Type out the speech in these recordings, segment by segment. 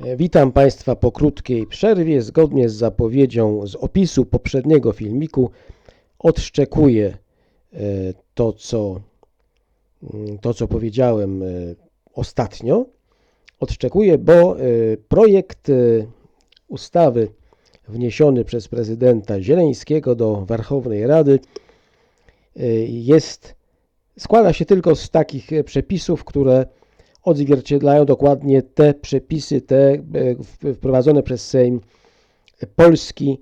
E, Witam Państwa po krótkiej przerwie. Zgodnie z zapowiedzią z opisu poprzedniego filmiku odszczekuję e, to, co, mm, to, co powiedziałem e, ostatnio. Odszczekuję, bo projekt ustawy wniesiony przez prezydenta Zieleńskiego do Werchownej Rady jest, składa się tylko z takich przepisów, które odzwierciedlają dokładnie te przepisy, te e, wprowadzone przez Sejm Polski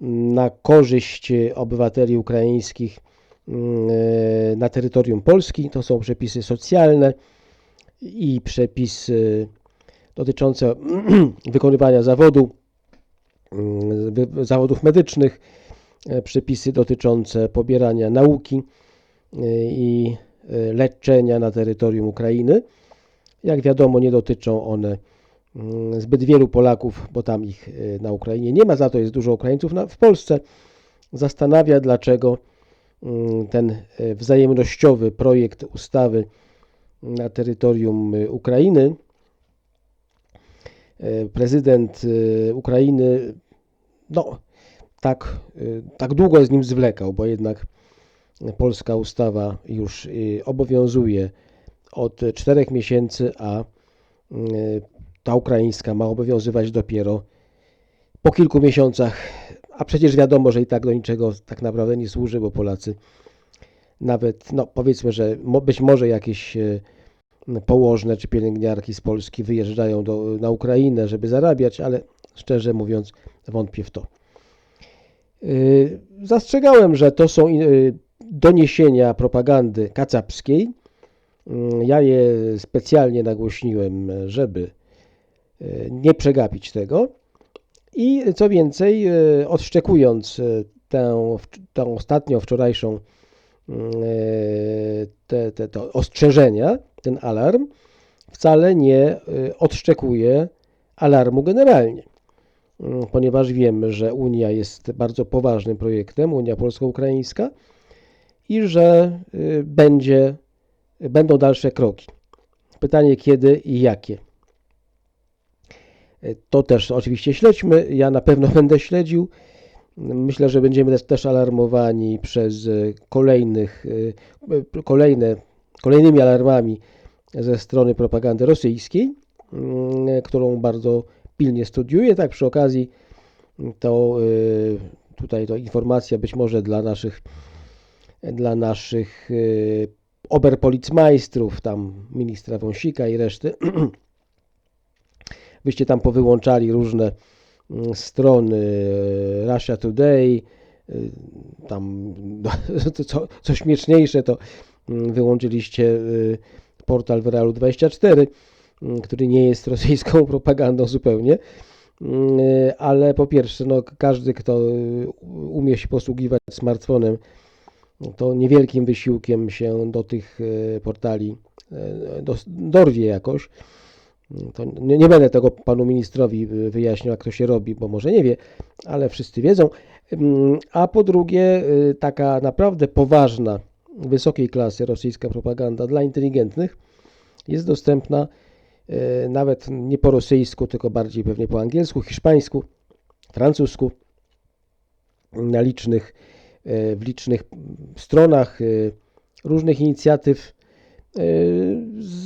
na korzyść e, obywateli ukraińskich mm, e, na terytorium Polski. To są przepisy socjalne i przepisy dotyczące wykonywania zawodu, mm, zawodów medycznych, przepisy dotyczące pobierania nauki i leczenia na terytorium Ukrainy. Jak wiadomo, nie dotyczą one mm, zbyt wielu Polaków, bo tam ich y, na Ukrainie nie ma, za to jest dużo Ukraińców na, w Polsce. Zastanawia, dlaczego mm, ten y, wzajemnościowy projekt ustawy na terytorium y, Ukrainy prezydent Ukrainy no, tak, tak długo z nim zwlekał, bo jednak polska ustawa już obowiązuje od czterech miesięcy, a y, ta ukraińska ma obowiązywać dopiero po kilku miesiącach. A przecież wiadomo, że i tak do niczego tak naprawdę nie służy, bo Polacy nawet, no powiedzmy, że być może jakieś y, położne czy pielęgniarki z Polski wyjeżdżają do, na Ukrainę, żeby zarabiać, ale szczerze mówiąc wątpię w to. Y, Zastrzegałem, że to są doniesienia propagandy kacapskiej. Mm, Ja je specjalnie nagłośniłem, żeby y, nie przegapić tego. I co więcej, y, odszczekując tę, tę ostatnią, wczorajszą y, te, te, te ostrzeżenia, ten alarm, wcale nie odszczekuje alarmu generalnie Mm, ponieważ wiemy, że Unia jest bardzo poważnym projektem, Unia Polsko-Ukraińska i że będzie, będą dalsze kroki. Pytanie kiedy i jakie. Y, To też oczywiście śledźmy. Ja na pewno będę śledził. Myślę, że będziemy też, alarmowani przez y, kolejnych, y, kolejne, kolejnymi alarmami ze strony propagandy rosyjskiej, mm, którą bardzo pilnie studiuję. Tak przy okazji to y, tutaj to informacja być może dla naszych dla naszych oberpolicmajstrów, tam ministra Wąsika i reszty. Wyście tam powyłączali różne mm, strony y, Russia Today, y, tam co, co śmieszniejsze to mm, wyłączyliście y, portal w Realu 24, mm, który nie jest rosyjską propagandą zupełnie. Ale po pierwsze, no, każdy, kto umie się posługiwać smartfonem, to niewielkim wysiłkiem się do tych e, portali e, dorwie jakoś. To nie, nie będę tego panu ministrowi e, wyjaśniał, jak to się robi, bo może nie wie, ale wszyscy wiedzą. Mm, A po drugie, taka naprawdę poważna, wysokiej klasy rosyjska propaganda dla inteligentnych jest dostępna nawet nie po rosyjsku, tylko bardziej pewnie po angielsku, hiszpańsku, francusku, na licznych w licznych stronach e, różnych inicjatyw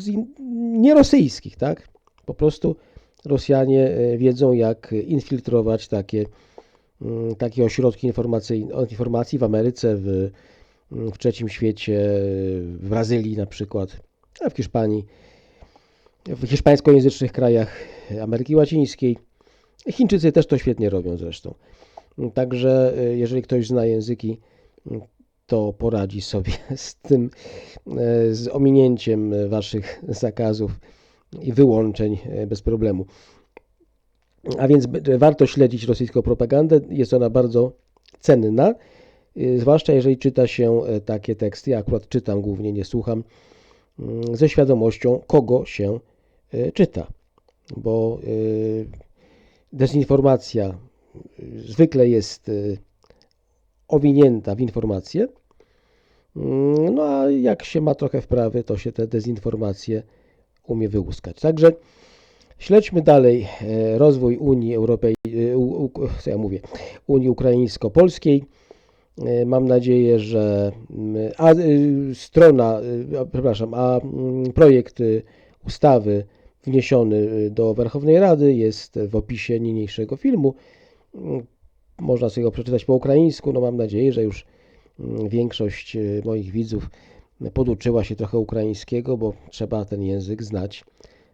in- nierosyjskich, tak? Po prostu Rosjanie e, wiedzą, jak infiltrować takie, mm, takie ośrodki informacyjne, informacji w Ameryce, w, mm, w trzecim świecie, w Brazylii na przykład, a w Hiszpanii, w hiszpańskojęzycznych krajach Ameryki Łacińskiej. Chińczycy też to świetnie robią zresztą. Także y, jeżeli ktoś zna języki, to poradzi sobie z tym, y, z ominięciem waszych zakazów i wyłączeń y, bez problemu. A więc warto śledzić rosyjską propagandę. Jest ona bardzo cenna, y, zwłaszcza jeżeli czyta się y, takie teksty. Ja akurat czytam głównie, nie słucham, y, ze świadomością, kogo się czyta. Bo y, dezinformacja zwykle jest y, owinięta w informacje. Mm, No a jak się ma trochę wprawy, to się te dezinformacje umie wyłuskać. Także Śledźmy dalej e, rozwój Unii Europejskiej, co ja mówię, Unii Ukraińsko-Polskiej. E, Mam nadzieję, że a, y, strona, a, przepraszam, a projekt ustawy wniesiony do Werchownej Rady jest w opisie niniejszego filmu. Mm, Można sobie go przeczytać po ukraińsku. No mam nadzieję, że już mm, większość y, moich widzów poduczyła się trochę ukraińskiego, bo trzeba ten język znać,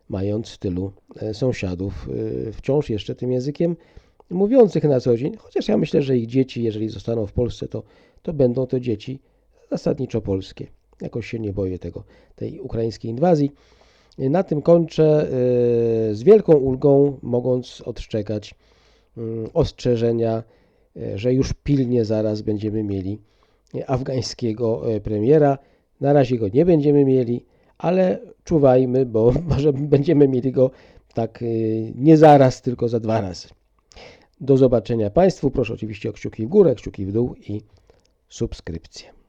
mając tylu e, sąsiadów y, wciąż jeszcze tym językiem mówiących na co dzień. Chociaż ja myślę, że ich dzieci, jeżeli zostaną w Polsce, to, to będą to dzieci zasadniczo polskie. Jakoś się nie boję tego, tej ukraińskiej inwazji. Na tym kończę y, z wielką ulgą, mogąc odszczekać ostrzeżenia, y, że już pilnie zaraz będziemy mieli afgańskiego e, premiera. Na razie go nie będziemy mieli, ale czuwajmy, bo może będziemy mieli go tak y, nie zaraz, tylko za dwa razy. Do zobaczenia Państwu. Proszę oczywiście o kciuki w górę, kciuki w dół i subskrypcję.